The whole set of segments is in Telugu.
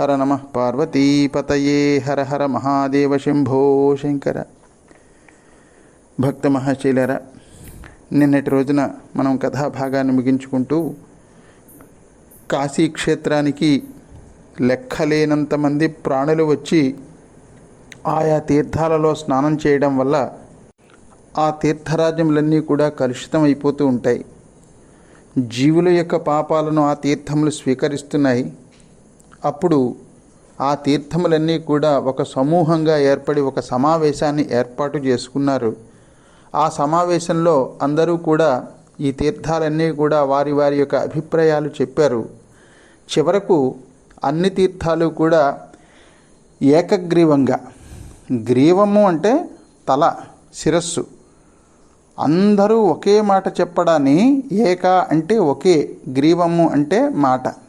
హర నమ పార్వతీపతయే హర హర మహాదేవ శంభో శంకర. భక్త మహాశైలర నిన్నటి రోజున మనం కథాభాగాన్ని ముగించుకుంటూ కాశీ క్షేత్రానికి లెక్కలేనంతమంది ప్రాణులు వచ్చి ఆయా తీర్థాలలో స్నానం చేయడం వల్ల ఆ తీర్థరాజ్యములన్నీ కూడా కలుషితం అయిపోతూ ఉంటాయి. జీవుల యొక్క పాపాలను ఆ తీర్థములు స్వీకరిస్తున్నాయి. అప్పుడు ఆ తీర్థములన్నీ కూడా ఒక సమూహంగా ఏర్పడి ఒక సమావేశాన్ని ఏర్పాటు చేసుకున్నారు. ఆ సమావేశంలో అందరూ కూడా ఈ తీర్థాలన్నీ కూడా వారి వారి యొక్క అభిప్రాయాలు చెప్పారు. చివరకు అన్ని తీర్థాలు కూడా ఏకగ్రీవంగా గ్రీవము అంటే తల శిరస్సు. అందరూ ఒకే మాట చెప్పడాన్ని ఏక అంటే ఒకే గ్రీవము అంటే మాట.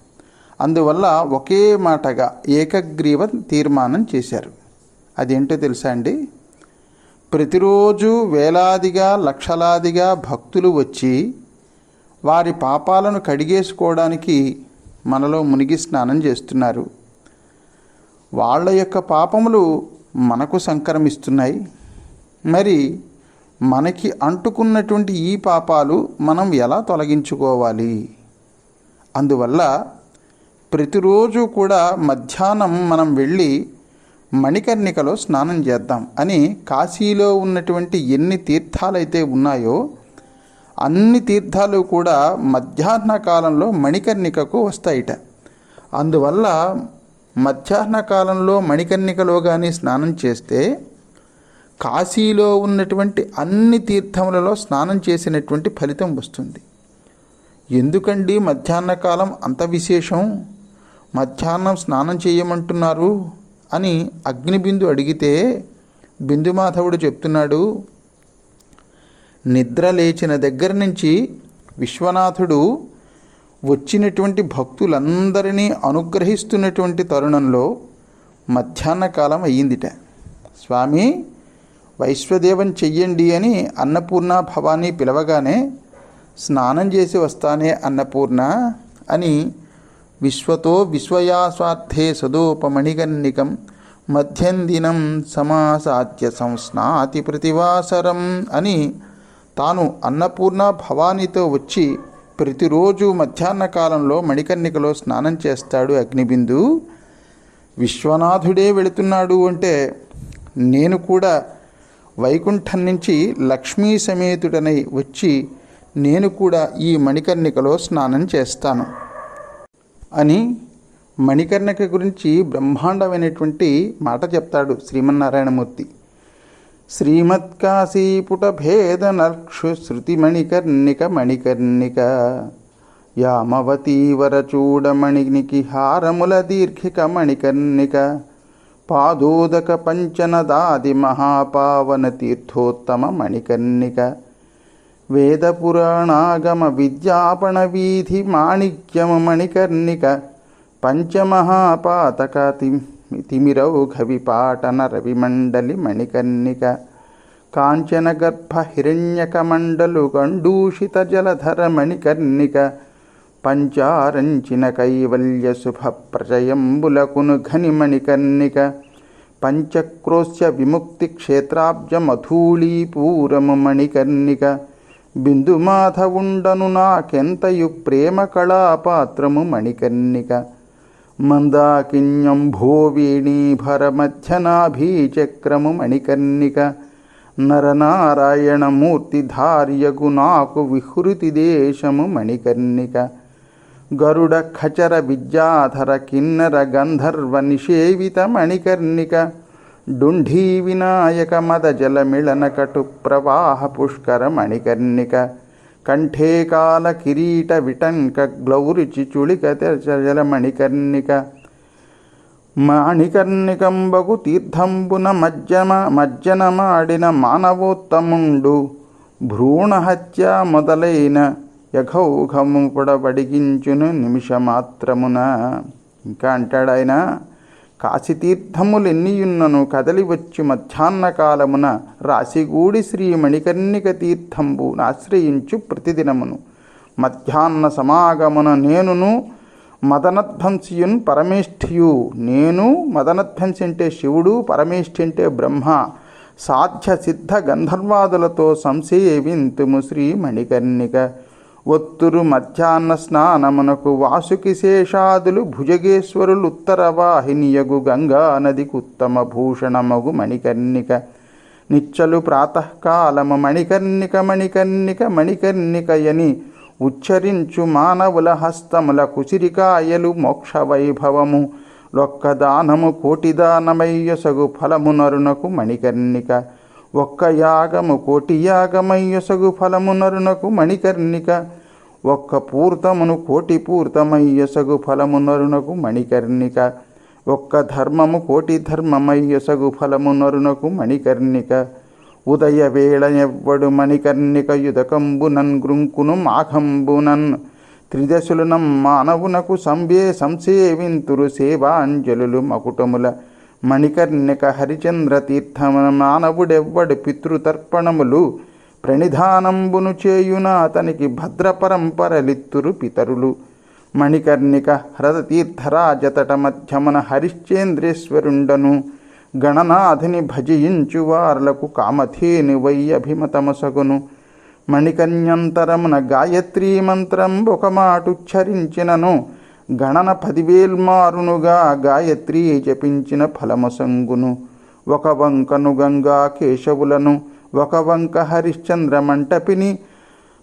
అందువల్ల ఒకే మాటగా ఏకగ్రీవ తీర్మానం చేశారు. అదేంటో తెలుసా అండి? ప్రతిరోజు వేలాదిగా లక్షలాదిగా భక్తులు వచ్చి వారి పాపాలను కడిగేసుకోవడానికి మనలో మునిగి స్నానం చేస్తున్నారు. వాళ్ళ యొక్క పాపములు మనకు సంక్రమిస్తున్నాయి. మరి మనకి అంటుకున్నటువంటి ఈ పాపాలు మనం ఎలా తొలగించుకోవాలి? అందువల్ల ప్రతిరోజు కూడా మధ్యాహ్నం మనం వెళ్ళి మణికర్ణికలో స్నానం చేద్దాం అని కాశీలో ఉన్నటువంటి ఎన్ని తీర్థాలైతే ఉన్నాయో అన్ని తీర్థాలు కూడా మధ్యాహ్న కాలంలో మణికర్ణికకు వస్తాయిట. అందువల్ల మధ్యాహ్న కాలంలో మణికర్ణికలో కానీ స్నానం చేస్తే కాశీలో ఉన్నటువంటి అన్ని తీర్థములలో స్నానం చేసినటువంటి ఫలితం వస్తుంది. ఎందుకండి మధ్యాహ్న కాలం అంత విశేషం? మధ్యాహ్నం స్నానం చేయమంటున్నారు అని అగ్నిబిందు అడిగితే బిందుమాధవుడు చెప్తున్నాడు నిద్ర లేచిన దగ్గర నుంచి విశ్వనాథుడు వచ్చినటువంటి భక్తులందరినీ అనుగ్రహిస్తున్నటువంటి తరుణంలో మధ్యాహ్న కాలం అయ్యిందిట. స్వామి వైశ్వదేవం చెయ్యండి అని అన్నపూర్ణ భవానీ పిలవగానే స్నానం చేసి వస్తానే అన్నపూర్ణ అని విశ్వతో విశ్వయాస్వార్థే సదోపమణిగన్నికం. మధ్యందినం సమాసాధ్య సంస్నాతి ప్రతివాసరం అని తాను అన్నపూర్ణ భవానితో వచ్చి ప్రతిరోజు మధ్యాహ్న కాలంలో మణికర్ణికలో స్నానం చేస్తాడు అగ్నిబిందు. విశ్వనాథుడే వెళుతున్నాడు అంటే నేను కూడా వైకుంఠం నుంచి లక్ష్మీ సమేతుడనై వచ్చి నేను కూడా ఈ మణికర్ణికలో స్నానం చేస్తాను. అని మణికర్ణిక గురించి బ్రహ్మాండమైనటువంటి మాట చెప్తాడు శ్రీమన్నారాయణమూర్తి. శ్రీమత్కాశీపుట భేద నర్క్షు శృతి మణికర్ణిక మణికర్ణిక యామవతీవరచూడమణినికి హారముల దీర్ఘిక మణికర్ణిక పాదోదక పంచనదాది మహాపావన తీర్థోత్తమ మణికర్ణిక వేదపురాణాగమ విద్యాపణ వీధి మాణిక్యమ మణికర్ణిక పంచమహాపాతక తిమిరౌఘ విపాటన రవిమండలి మణికర్ణిక కాంచనగర్భ హిరణ్యకమండలు గండూషిత జలధర మణికర్ణిక పంచారంచిన కైవల్య శుభ ప్రజయంబులకును ఘని మణికర్ణిక పంచక్రోశ్య విముక్తి క్షేత్రాబ్జ మధూళీపూరము మణికర్ణిక బిందుమాధవుండను నాకెంతయు ప్రేమ కళాపాత్రము మణికర్ణిక. మందాకిన్యంభోవీణీభరమధ్యనాభీచక్రము మణికర్ణిక. నరనారాయణమూర్తిధార్యగు నాకు విహృతి దేశము మణికర్ణిక. గరుడ ఖచర విద్యాధర కిన్నర గంధర్వ నిషేవిత మణికర్ణిక. డుంఢీ వినాయక మద జలమిళన కటు ప్రవాహ పుష్కర మణికర్ణిక కంఠే కాల కిరీట విటంక గ్లౌరి చుళిక జల మణికర్ణిక మాణికర్ణికంబగు తీర్థంబున మజ్జమ మజ్జనమాడిన మానవోత్తముండు. భ్రూణహత్య మొదలైన యఘౌఘము పొడబడిగించును నిమిషమాత్రమున. ఇంకా అంటాడు ఆయన కాశీతీర్థములెన్నియున్నను కదలి వచ్చి మధ్యాహ్న కాలమున రాశిగూడి శ్రీ మణికర్ణిక తీర్థంబు ఆశ్రయించు ప్రతిదినమును. మధ్యాహ్న సమాగమున నేనును మదనధ్వంసియున్ పరమేష్ఠియు. నేను మదనధ్వంసి అంటే శివుడు పరమేష్ఠి అంటే బ్రహ్మ. సాధ్య సిద్ధ గంధర్వాదులతో సంసేవింతుము శ్రీ మణికర్ణిక ఒత్తురు మధ్యాహ్న స్నానమునకు వాసుకి శేషాదులు భుజగేశ్వరులు ఉత్తర వాహినియగు గంగా నదికి ఉత్తమ భూషణమగు మణికర్ణిక. నిచ్చలు ప్రాతకాలము మణికర్ణిక మణికర్ణిక మణికర్ణికయని ఉచ్చరించు మానవుల హస్తముల కుసిరికాయలు మోక్ష వైభవము. లొక్క దానము ఫలమునరునకు ఫలము నరునకు మణికర్ణిక. ఒక్క యాగము కోటి యాగమయ్యసగు ఫలము నరునకు మణికర్ణిక. ఒక్క పూర్తమును కోటి పూర్తమయ్యసగు ఫలము నరునకు మణికర్ణిక. ఒక్క ధర్మము కోటి ధర్మమయ్యసగు ఫలము నరునకు మణికర్ణిక. ఉదయ వేళ ఎవ్వడు మణికర్ణిక యుధకంబునన్ గృంకును మాఘంబునన్. త్రిదశులనం మానవునకు సంవే సంసేవింతురు సేవాంజలులు మకుటముల. మణికర్ణిక హరిచంద్ర తీర్థమున మానవుడెవ్వడు పితృతర్పణములు ప్రణిధానంబును చేయున అతనికి భద్రపరంపరలిత్తురు పితరులు. మణికర్ణిక హ్రతీర్థరాజతట మధ్యమన హరిశ్చేంద్రేశ్వరుండను. గణనాథుని భజించు వార్లకు కామధేని వై అభిమతమసగును మణికన్యంతరమున గాయత్రీ మంత్రం ఒక మాటుచ్చరించినను గణన పదివేల్మారునుగా గాయత్రి జపించిన ఫలమసంగును. ఒక వంకను గంగా కేశవులను ఒక వంక హరిశ్చంద్ర మంటపిని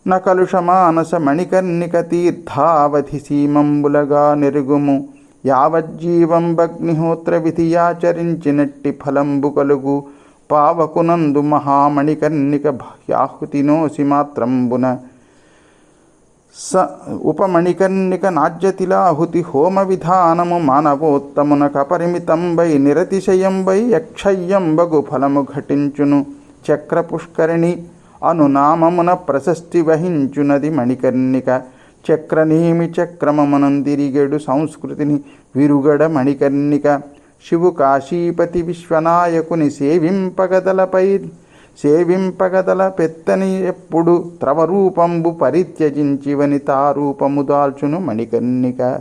నకలుషమానస మణికర్ణిక తీర్థావధి సీమంబులగా నెరుగుము. యావజ్జీవం భగ్నిహోత్ర విధియాచరించినట్టి ఫలంబు కలుగు. పావకునందు మహామణికర్ణిక యాహుతినోసి మాత్రంబున. స ఉపమణికర్ణిక నాజ్యతిలాహుతి హోమ విధానము మానవోత్తమునక పరిమితంబై నిరతిశయంబై యక్షయ్యంబగు ఫలము ఘటించును. చక్ర పుష్కరిణి అనునామమున ప్రశస్తి వహించునది మణికర్ణిక. చక్రనేమి చక్రమమునందిరిగెడు సంస్కృతిని విరుగడ మణికర్ణిక. శివు కాశీపతి విశ్వనాయకుని సేవింపగదలపై సేవింపగదల పెత్తని ఎప్పుడు త్రవరూపంబు పరిత్యజించి తారూపము దాల్చును మణికర్ణిక.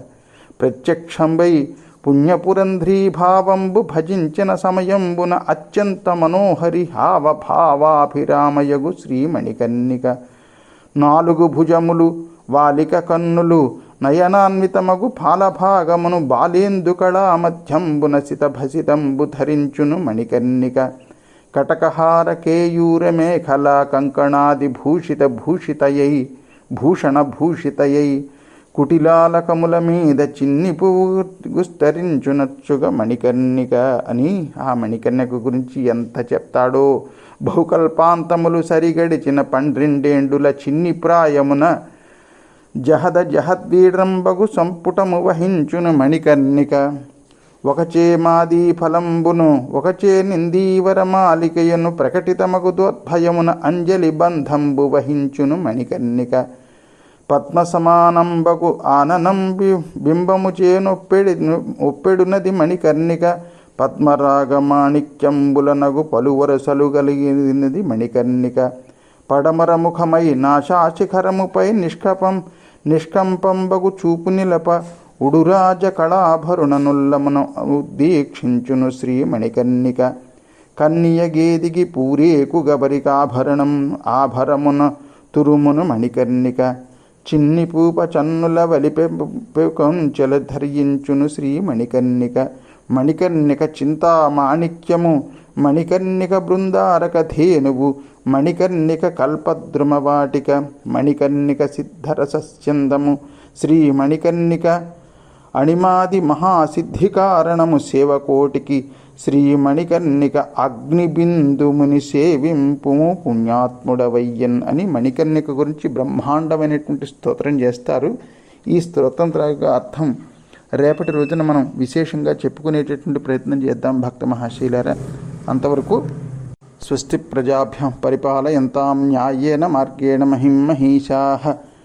ప్రత్యక్షంబై పుణ్యపురంధ్రీభావంబు భజించిన సమయంబున అత్యంత మనోహరి హావభావాభిరామయగు శ్రీమణికర్ణిక నాలుగు భుజములు వాలిక కన్నులు నయనాన్వితమగు పాలభాగమును బాలేందుకళా మధ్యంబున సితభసితంబు ధరించును మణికర్ణిక. కటకహార కేయూర మేఖల కంకణాది భూషిత భూషితయై భూషణ భూషితయై కుటిలాలకముల మీద చిన్ని పువ్వు గుస్తరించునచ్చుగా మణికర్ణిక అని ఆ మణికర్ణిక గురించి ఎంత చెప్తాడో బహుకల్పాంతములు సరిగడిచిన పండ్రిండేండుల చిన్ని ప్రాయమున జహద జహద్వీడ్రంబగు సంపుటము వహించును మణికర్ణిక. ఒకచే మాది ఫలంబును ఒకచే నిందీవరమాలికయను ప్రకటితమగు దోద్భయమున అంజలి బంధంబు వహించును మణికర్ణిక. పద్మసమానంబగు ఆననం బి- బింబము చేనొప్పెడి ఒప్పెడునది మణికర్ణిక. పద్మరాగమాణిక్యంబులనగు పలువరసలు కలిగినది మణికర్ణిక. పడమర ముఖమై నాశాశిఖరముపై నిష్కపం నిష్కంపంబగు చూపు నిలప. ఉడురాజ కళాభరుణనుల్లమును ఉద్దీక్షించును శ్రీ మణికర్ణిక కన్నియ గేదిగి పూరేకు గబరికాభరణం ఆభరమున తురుమును మణికర్ణిక. చిన్ని పూప చన్నుల వలిపెంచెల ధరించును శ్రీ మణికర్ణిక మణికర్ణిక చింతామాణిక్యము మణికర్ణిక బృందారక ధేనువు మణికర్ణిక కల్పద్రుమవాటిక మణికర్ణిక సిద్ధరసస్యందము శ్రీ మణికర్ణిక అణిమాది మహాసిద్ధి కారణము సేవకోటికి శ్రీ మణికర్ణిక అగ్నిబిందుముని సేవింపుము పుణ్యాత్ముడవయ్యన్ అని మణికర్ణిక గురించి బ్రహ్మాండమైనటువంటి స్తోత్రం చేస్తారు. ఈ స్తోత్రం త్రాగా అర్థం రేపటి రోజున మనం విశేషంగా చెప్పుకునేటటువంటి ప్రయత్నం చేద్దాం భక్త మహాశీలారా. అంతవరకు స్వస్తి ప్రజాభ్యం పరిపాలయంతాం న్యాయేన మార్గేణ మహిం మహిషా.